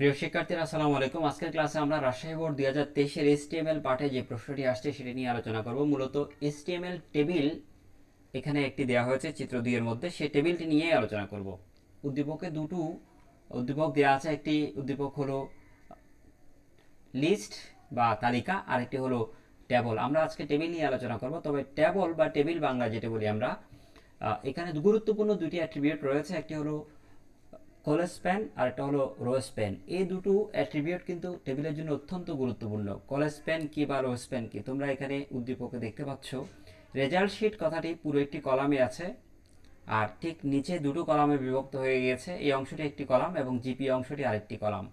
প্রিয় শিক্ষার্থীরা, আসসালামু আলাইকুম। আজকের ক্লাসে আমরা রাজশাহী বোর্ড দুই হাজার তেইশের এসটিএমএল পাঠে যে প্রশ্নটি আসছে সেটি নিয়ে আলোচনা করব। মূলত এসটিএমএল টেবিল এখানে একটি দেওয়া হয়েছে চিত্র দুইয়ের মধ্যে। সেই টেবিলটি নিয়ে আলোচনা করব। উদ্দীপকে দুটো উদ্দীপক দেওয়া আছে। একটি উদ্দীপক হলো লিস্ট বা তালিকা আর একটি হলো টেবল আমরা আজকে টেবিল নিয়ে আলোচনা করব। তবে টেবল বা টেবিল বাংলা যেটা বলি আমরা এখানে গুরুত্বপূর্ণ দুটি অ্যাট্রিবিউট রয়েছে। একটি হলো কলেজ স্প্যান আর একটা হলো রো স্প্যান এই দুটো অ্যাট্রিবিউট কিন্তু টেবিলের জন্য অত্যন্ত গুরুত্বপূর্ণ। কলেজ স্প্যান কি বা রো স্প্যান কি? তোমরা এখানে উদ্দীপকে দেখতে পাচ্ছ। রেজাল্ট শিট কথাটি পুরো একটি কলামে আছে আর ঠিক নিচে দুটো কলামে বিভক্ত হয়ে গিয়েছে। এই অংশটি একটি কলাম এবং জিপি অংশটি আরেকটি কলাম।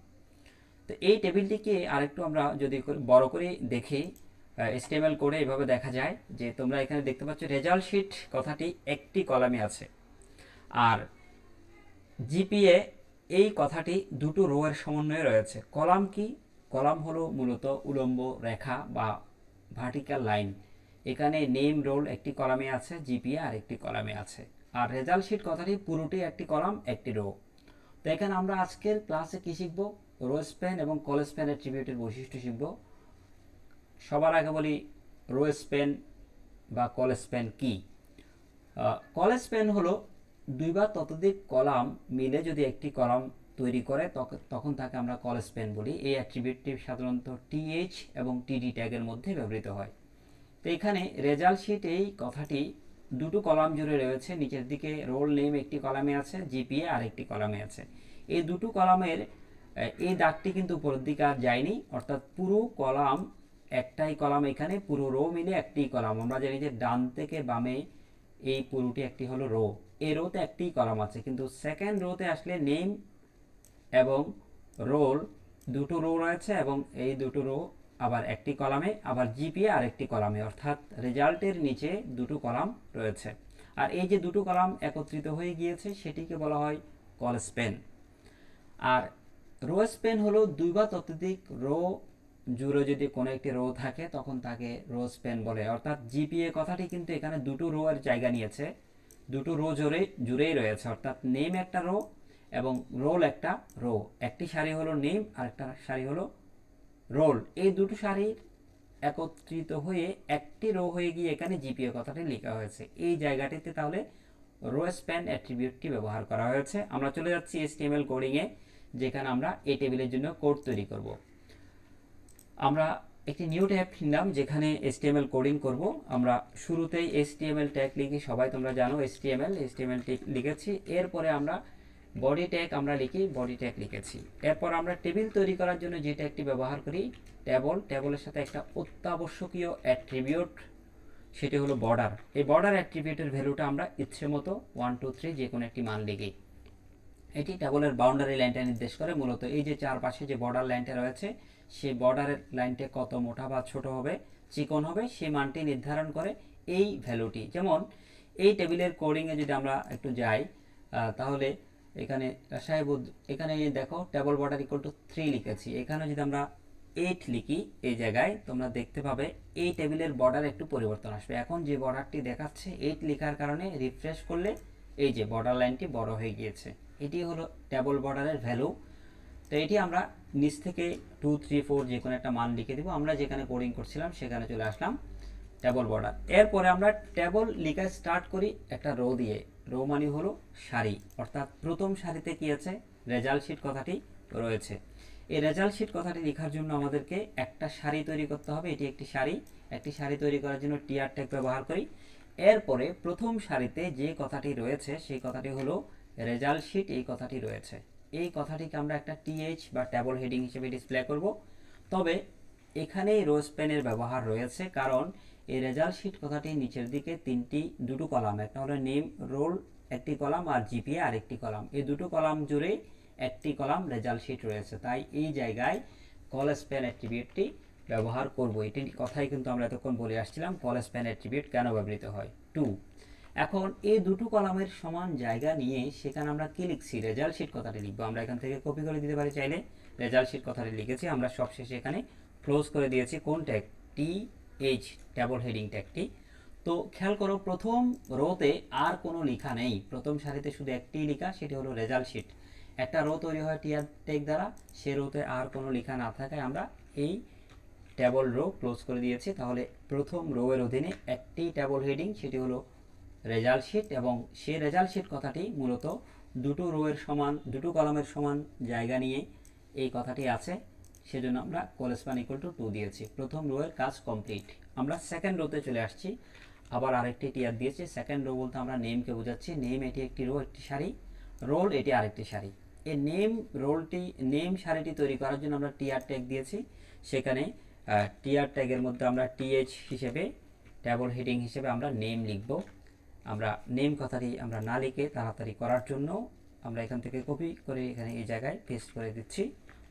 তো এই টেবিলটিকে আরেকটু আমরা যদি বড় করে দেখি এসটিএমএল করে এভাবে দেখা যায় যে তোমরা এখানে দেখতে পাচ্ছ রেজাল্ট শিট কথাটি একটি কলামে আছে। আর জিপিএ এই কথাটি দুটো রো এর সমন্বয়ে রয়েছে। কলাম কি? কলাম হলো মূলত উলম্ব রেখা বা ভার্টিক্যাল লাইন এখানে নেম রোল একটি কলামে আছে, জিপিএ আর একটি কলামে আছে। আর রেজাল্ট শিট কথাটি পুরোটি একটি কলাম, একটি রো তো এখানে আমরা আজকের ক্লাসে কি শিখব? রো স্প্যান এবং কল স্প্যান অ্যাট্রিবিউটের বৈশিষ্ট্য শিখব। সবার আগে বলি রো স্প্যান বা কল স্প্যান কি? কলেজ পেন হলো দুই বা ততোধিক কলাম মিলে যদি একটি কলাম তৈরি করে তখ- তখন তাকে আমরা কলেজ পেন বলি। এই অ্যাট্রিবিউটটি সাধারণত টিএইচ এবং টিডি ট্যাগের মধ্যে ব্যবহৃত হয়। তো এখানে রেজাল্ট শিট এই কথাটি দুটো কলাম জুড়ে রয়েছে। নিচের দিকে রোল নেম একটি কলামে আছে, জিপিএ আর একটি কলামে আছে। এই দুটো কলামের এই দাগটি কিন্তু উপরের দিকে আর যায়নি। অর্থাৎ পুরো কলাম একটাই কলাম এখানে, পুরো রো মিলে একটি কলাম। আমরা জানি যে ডান থেকে বামে এই পুরোটি একটি হলো রো। এই রোতে একটি কলাম আছে, কিন্তু সেকেন্ড রোতে আসলে নেম এবং রোল দুটো রো রয়েছে এবং এই দুটো রো আবার একটি কলামে আবার জিপিএ আর একটি কলামে অর্থাৎ রেজাল্টের নিচে দুটো কলাম রয়েছে। আর এই যে দুটো কলাম একত্রিত হয়ে গিয়েছে, সেটিকে বলা হয় কল স্পেন আর রো স্পেন হলো দুই বা ততোধিক রো জুড়ে যদি কোনো একটি রো থাকে, তখন তাকে রো স্পেন বলে। অর্থাৎ জিপিএ কথাটি কিন্তু এখানে দুটো রো এর জায়গা নিয়েছে। দুটো রো জুড়ে, জুড়েই রয়েছে। অর্থাৎ নেম একটা রো এবং রোল একটা রো একটি সারি হলো নেম আর একটা সারি হলো রোল এই দুটো সারির একত্রিত হয়ে একটি রো হয়ে গিয়ে এখানে জিপিও কথাটি লেখা হয়েছে। এই জায়গাটিতে তাহলে রো স্প্যান অ্যাট্রিবিউটটি ব্যবহার করা হয়েছে। আমরা চলে যাচ্ছি এসটিএমএল কোডিংয়ে যেখানে আমরা এই টেবিলের জন্য কোড তৈরি করব। আমরা একটি নিউ ট্যাব নিলাম যেখানে HTML কোডিং করব। আমরা শুরুতেই HTML ট্যাগ লিখি, সবাই তোমরা জানো HTML ট্যাগ লিখেছি। এরপরে আমরা বডি ট্যাগ আমরা লিখি, বডি ট্যাগ লিখেছি। এরপর আমরা টেবিল তৈরি করার জন্য যে ট্যাগটি ব্যবহার করি টেবল টেবলের সাথে একটা অত্যাবশ্যকীয় অ্যাট্রিবিউট, সেটি হলো বর্ডার। এই বর্ডার অ্যাট্রিবিউটের ভ্যালুটা আমরা ইচ্ছে মতো ওয়ান টু থ্রি যে কোনো একটি মান লিখি। এটি টেবলের বাউন্ডারি লাইনটা নির্দেশ করে। মূলত এই যে চারপাশে যে বর্ডার লাইনটা রয়েছে, সেই বর্ডারের লাইনটা কত মোটা বা ছোট হবে, চিকন হবে সেই মানটি নির্ধারণ করে এই ভ্যালুটি যেমন এই টেবিলের কোডিংয়ে যদি আমরা একটু যাই তাহলে এখানে সাহেব এখানে দেখো table border equal to three লিখেছি। এখানে যদি আমরা এইট লিখি এই জায়গায়, তোমরা দেখতে পাবে এই টেবিলের বর্ডার একটু পরিবর্তন আসবে। এখন যে বর্ডারটি দেখাচ্ছে এইট লেখার কারণে রিফ্রেশ করলে এই যে বর্ডার লাইনটি বড় হয়ে গিয়েছে। এটি হলো টেবল বর্ডারের ভ্যালু। তো এটি আমরা নিচ থেকে টু থ্রি ফোর যে কোনো একটা মান লিখে দিব। আমরা যেখানে কোডিং করছিলাম সেখানে চলে আসলাম টেবল বর্ডার। এরপরে আমরা টেবল লিখা স্টার্ট করি একটা রো দিয়ে। রো মানে হলো সারি। অর্থাৎ প্রথম সারিতে কি আছে? রেজাল্ট শিট কথাটি রয়েছে। এই রেজাল্ট শিট কথাটি লেখার জন্য আমাদেরকে একটা সারি তৈরি করতে হবে। এটি একটি সারি। একটি সারি তৈরি করার জন্য টিআর ট্যাগ ব্যবহার করি। এরপরে প্রথম সারিতে যে কথাটি রয়েছে, সেই কথাটি হলো রেজাল্ট শিট এই কথাটি রয়েছে। এই কথাটিকে আমরা একটা টিএইচ বা ট্যাবল হেডিং হিসেবে ডিসপ্লে করব। তবে এখানেই রোজ পেনের ব্যবহার রয়েছে কারণ এই রেজাল্ট শিট কথাটি নিচের দিকে তিনটি, দুটো কলাম, একটা হলো নেম, রোল, একটি কলাম আর জিপিএ আরেকটি কলাম। এই দুটো কলাম জুড়ে একটি কলাম রেজাল্ট শিট রয়েছে। তাই এই জায়গায় কল স্প্যান অ্যাট্রিবিউটটি ব্যবহার করব। এটি কথাই কিন্তু আমরা এতক্ষণ বলে আসছিলাম। কল স্প্যান অ্যাট্রিবিউট কেন ব্যবহৃত হয়? টু এখন এই দুটো কলামের সমান জায়গা নিয়ে সেখানে আমরা কি লিখছি? রেজাল্ট শিট কথাটি লিখব। আমরা এখান থেকে কপি করে দিতে পারি চাইলে। রেজাল্ট শিট কথাটি লিখেছি। আমরা সবশেষে এখানে ক্লোজ করে দিয়েছি। কোন tag T H table heading ট্যাগটি তো খেয়াল করো, প্রথম রোতে আর কোনো লেখা নেই। প্রথম সারিতে শুধু একটি লেখা, সেটি হলো রেজাল্ট শিট একটা রো তৈরি হয় টিয়ার টেক দ্বারা। সে রোতে আর কোনো লেখা না থাকায় আমরা এই ট্যাবল রো ক্লোজ করে দিয়েছি। তাহলে প্রথম রোয়ের অধীনে একটি ট্যাবল হেডিং সেটি হলো রেজাল্ট শিট এবং সে রেজাল্ট শিট কথাটি মূলত দুটো রো এর সমান, দুটো কলামের সমান জায়গা নিয়ে এই কথাটি আছে। সেজন্য আমরা কলেসপান ইকুয়াল টু টু দিয়েছি। প্রথম রো এর কাজ কমপ্লিট আমরা সেকেন্ড রোতে চলে আসছি। আবার আরেকটি টিয়ার দিয়েছি। সেকেন্ড রো বলতে আমরা নেমকে বোঝাচ্ছি। নেম এটি একটি রো একটি সারি। রোল এটি আরেকটি সারি। এই নেম রোলটি নেম সারিটি তৈরি করার জন্য আমরা টিআর ট্যাগ দিয়েছি। সেখানে টিআর ট্যাগের মধ্যে আমরা টিএইচ হিসেবে ট্যাবল হেডিং হিসেবে আমরা নেম লিখব। আমরা নেম কথাটি আমরা না লিখে তাড়াতাড়ি করার জন্য আমরা এখান থেকে কপি করে এখানে এই জায়গায় পেস্ট করে দিচ্ছি।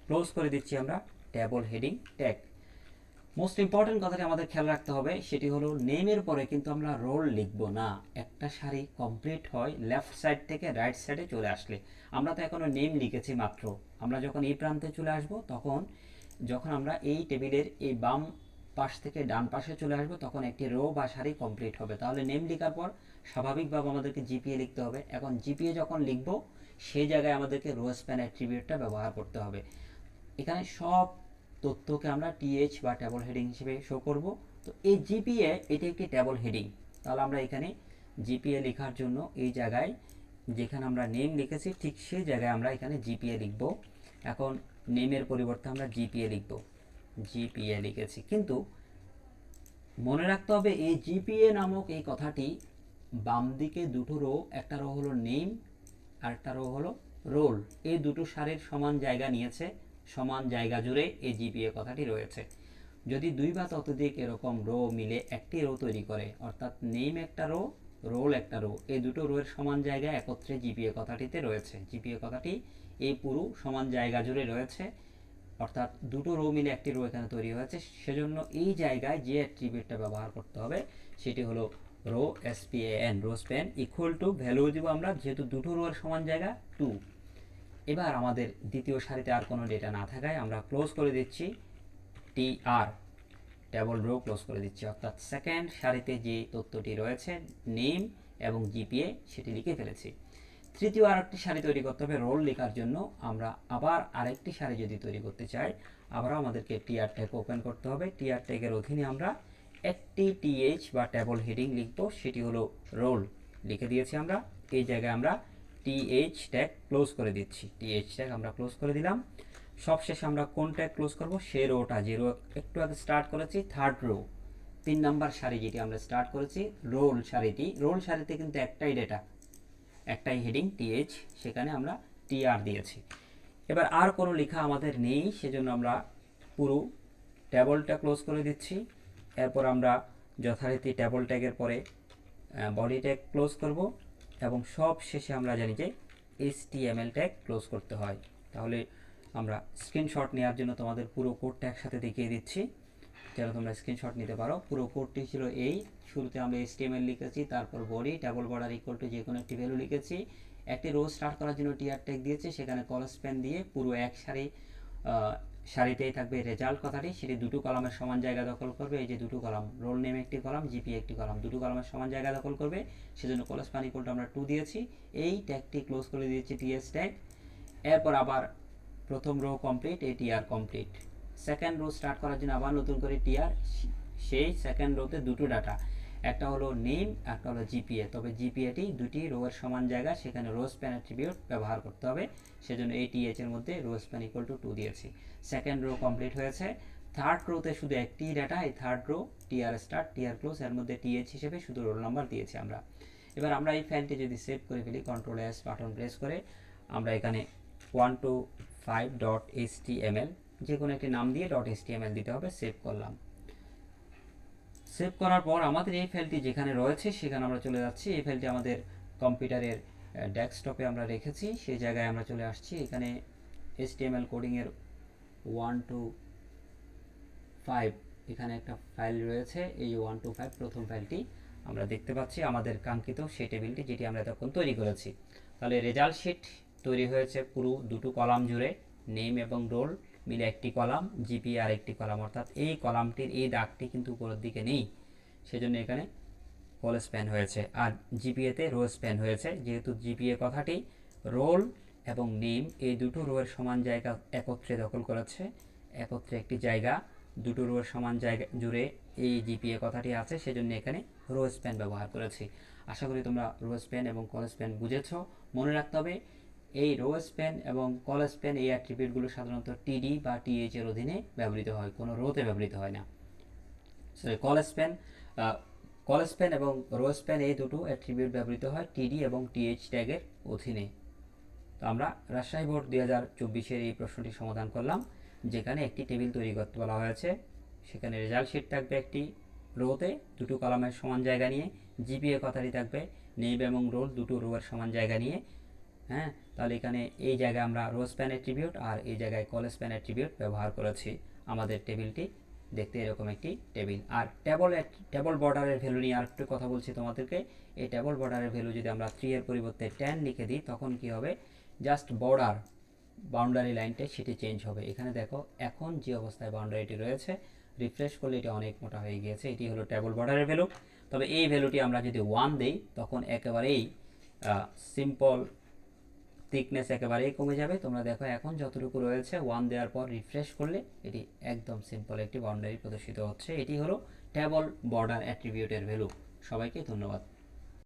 ক্লোজ করে দিচ্ছি আমরা table heading tag most important কথাটি আমাদের খেয়াল রাখতে হবে, সেটি হলো নেমের পরে কিন্তু আমরা রোল লিখব না। একটা সারি কমপ্লিট হয় লেফট সাইড থেকে রাইট সাইডে চলে আসলে। আমরা তো এখনও নেম লিখেছি মাত্র। আমরা যখন এই প্রান্তে চলে আসব, তখন যখন আমরা এই টেবিলের এই বাম পাশ থেকে ডান পাশে চলে আসব, তখন একটি রো বা সারি কমপ্লিট হবে। তাহলে নেম লেখার পর স্বাভাবিকভাবে আমাদেরকে জিপিএ লিখতে হবে। এখন জিপিএ যখন লিখব, সেই জায়গায় আমাদেরকে রো স্প্যান অ্যাট্রিবিউটটা ব্যবহার করতে হবে। এখানে সব তথ্যকে আমরা টিএইচ বা ট্যাবল হেডিং হিসেবে শো করব। তো এই জিপিএ এটি একটি ট্যাবল হেডিং তাহলে আমরা এখানে জিপিএ লেখার জন্য এই জায়গায় যেখানে আমরা নেম লিখেছি, ঠিক সেই জায়গায় আমরা এখানে জিপিএ লিখব। এখন নেমের পরিবর্তে আমরা জিপিএ লিখব। জিপিএ লিখেছি। কিন্তু মনে রাখতে হবে, এই জিপিএ নামক এই কথাটি বাম দিকে দুটো রো একটা রো হলো নেম আর রো হলো রোল এই দুটো সারির সমান জায়গা নিয়েছে, সমান জায়গা জুড়ে এই জিপিএ কথাটি রয়েছে। যদি দুই বা ততোধিক এরকম রো মিলে একটি রো তৈরি করে, অর্থাৎ নেম একটা রো রোল একটা রো এই দুটো রো এর সমান জায়গা একত্রে জিপিএ কথাটিতে রয়েছে। জিপিএ কথাটি এই পুরো সমান জায়গা জুড়ে রয়েছে। অর্থাৎ দুটো রো মিলে একটি রো এখানে তৈরি হয়েছে সেজন্য এই জায়গায় যে অ্যাট্রিবিউটটা ব্যবহার করতে হবে, সেটি হলো row SPN row span equal to value দিব আমরা, যেহেতু দুটো রো এর সমান জায়গা টু এবার আমাদের দ্বিতীয় সারিতে আর কোনো ডেটা না থাকায় আমরা ক্লোজ করে দিচ্ছি T R table row close করে দিচ্ছি। অর্থাৎ সেকেন্ড সারিতে যে তথ্যটি রয়েছে নেম এবং জিপিএ সেটি লিখে ফেলেছি। তৃতীয় আরেকটি সারি তৈরি করতে হবে রোল লেখার জন্য। আমরা আবার আরেকটি সারি যদি তৈরি করতে চাই, আবারও আমাদেরকে টিআর ট্যাগ ওপেন করতে হবে। টিআর ট্যাগের অধীনে আমরা একটি টিএইচ বা টেবল হেডিং লিখব, সেটি হলো রোল লিখে দিয়েছি আমরা। এই জায়গায় আমরা টিএইচ ট্যাগ ক্লোজ করে দিচ্ছি। টিএইচ ট্যাগ আমরা ক্লোজ করে দিলাম। সবশেষে আমরা কোন ট্যাগ ক্লোজ করব? সে রোটা যে রো একটু আগে স্টার্ট করেছি থার্ড রো তিন নাম্বার সারি যেটি আমরা স্টার্ট করেছি রোল সারিটি। রোল সারিতে কিন্তু একটাই ডেটা একটাই হেডিং টিএইচ সেখানে আমরা টিআর দিয়েছি। এবার আর কোনো লেখা আমাদের নেই, সেজন্য আমরা পুরো ট্যাবলটা ক্লোজ করে দিচ্ছি। এরপর আমরা যথারীতি ট্যাবল ট্যাগের পরে বডি ট্যাগ ক্লোজ করব এবং সব শেষে আমরা জানি যে এইচটিএমএল ট্যাগ ক্লোজ করতে হয়। তাহলে আমরা স্ক্রিনশট নেওয়ার জন্য তোমাদের পুরো কোডটা একসাথে দেখিয়ে দিচ্ছি। যেন তোমরা স্ক্রিনশট নিতে পারো? পুরো কোডটি ছিল এই। শুরুতে আমরা এইচটিএমএল লিখেছি, তারপর body double border equal to যে কোনো একটি ভ্যালু লিখেছি। একটি রো স্টার্ট করার জন্য টিআর ট্যাগ দিয়েছি, সেখানে কলস পেন দিয়ে পুরো এক সারি সারিতেই থাকবে রেজাল্ট কথাটি। সেটি দুটো কলামের সমান জায়গা দখল করবে। এই যে দুটো কলাম রোল নেম একটি কলাম জিপি একটি কলাম দুটো কলামের সমান জায়গা দখল করবে। সেজন্য কলস পান ইকুয়াল টু আমরা টু দিয়েছি। এই ট্যাগটি ক্লোজ করে দিয়েছি টিএস ট্যাগ এরপর আবার প্রথম রো কমপ্লিট এই TR complete second row start করার জন্য আবার নতুন করে টিআর সেই সেকেন্ড রোতে দুটো ডাটা একটা হলো নেম একটা হলো জিপিএ তবে জিপিএটি দুটি রো এর সমান জায়গা, সেখানে রো স্প্যান অ্যাট্রিবিউট ব্যবহার করতে হবে। সেজন্য এই টিএচ এর মধ্যে row span equal to two দিয়েছি। সেকেন্ড রো কমপ্লিট হয়েছে। থার্ড রোতে শুধু একটি ডাটা এই third row TR start TR close এর মধ্যে টিএচ হিসেবে শুধু রোল নাম্বার দিয়েছি আমরা। এবার আমরা এই ফাইলটি যদি সেভ করে ফেলি কন্ট্রোল এস বাটন প্রেস করে, আমরা এখানে one two five dot S যে কোনো একটি নাম দিয়ে ডট এস দিতে হবে সেভ করলাম। সেভ করার পর আমাদের এই ফাইলটি যেখানে রয়েছে, সেখানে আমরা চলে যাচ্ছি। এই ফাইলটি আমাদের কম্পিউটারের ডেস্কটপে আমরা রেখেছি। সেই জায়গায় আমরা চলে আসছি। এখানে এইচটিএমএল কোডিংয়ের ওয়ান টু ফাইভ এখানে একটা ফাইল রয়েছে। এই ওয়ান টু ফাইভ প্রথম ফাইলটি আমরা দেখতে পাচ্ছি। আমাদের কাঙ্ক্ষিত সেই টেবিলটি যেটি আমরা এতক্ষণ তৈরি করেছি। তাহলে রেজাল্ট শিট তৈরি হয়েছে পুরো দুটো কলাম জুড়ে নেম এবং রোল মিলে একটি কলাম জিপি আর একটি কলাম, অর্থাৎ এই কলামটির এই দাগটি কিন্তু উপরের দিকে নেই। সেজন্য এখানে কল স্প্যান হয়েছে। আর জিপিএতে রো স্প্যান হয়েছে। যেহেতু জিপিএ কথাটি রোল এবং নেম এই দুটো রোয়ের সমান জায়গা একত্রে দখল করেছে। একত্রে একটি জায়গা, দুটো রোয়ের সমান জায়গা জুড়ে এই জিপিএ কথাটি আছে। সেজন্য এখানে রো স্প্যান ব্যবহার করেছি। আশা করি তোমরা রো স্প্যান এবং কল স্প্যান বুঝেছ। মনে রাখতে হবে এই রো স্প্যান এবং কল স্প্যান এই অ্যাট্রিবিউটগুলো সাধারণত টিডি বা টিএইচ এর অধীনে ব্যবহৃত হয়, কোনো রোতে ব্যবহৃত হয় না। Sorry col span col span এবং রো স্প্যান এই দুটো অ্যাট্রিবিউট ব্যবহৃত হয় টিডি এবং টিএইচ ট্যাগের অধীনে। তো আমরা রাজশাহী বোর্ড দুই হাজার চব্বিশের এই প্রশ্নটি সমাধান করলাম, যেখানে একটি টেবিল তৈরি করতে বলা হয়েছে। সেখানে রেজাল্ট শিট থাকবে একটি রোতে দুটো কলামের সমান জায়গা নিয়ে। জিপিএ কথাটি থাকবে নেব এবং রোল দুটো রোয়ের সমান জায়গা নিয়ে। হ্যাঁ? তাহলে এখানে এই জায়গায় আমরা রো স্প্যান অ্যাট্রিবিউট আর এই জায়গায় কল স্প্যান অ্যাট্রিবিউট ব্যবহার করেছি। আমাদের টেবিলটি দেখতে এরকম একটি টেবিল। আর টেবল টেবল বর্ডারের ভ্যালু নিয়ে আরেকটু কথা বলছি তোমাদেরকে। এই টেবল বর্ডারের ভ্যালু যদি আমরা থ্রি এর পরিবর্তে টেন লিখে দিই, তখন কি হবে? জাস্ট বর্ডার বাউন্ডারি লাইনটা সেটি চেঞ্জ হবে। এখানে দেখো, এখন যে অবস্থায় বাউন্ডারিটি রয়েছে রিফ্রেশ করলে এটি অনেক মোটা হয়ে গিয়েছে। এটি হলো টেবল বর্ডারের ভ্যালু তবে এই ভ্যালুটি আমরা যদি ওয়ান দেই, তখন একেবারেই সিম্পল থিকনেস একেবারেই কমে যাবে। তোমরা দেখো এখন যতটুকু রয়েছে ওয়ান দেওয়ার পর রিফ্রেশ করলে এটি একদম সিম্পল একটি বাউন্ডারি প্রদর্শিত হচ্ছে। এটি হলো টেবল বর্ডার অ্যাট্রিবিউটের ভ্যালু সবাইকে ধন্যবাদ।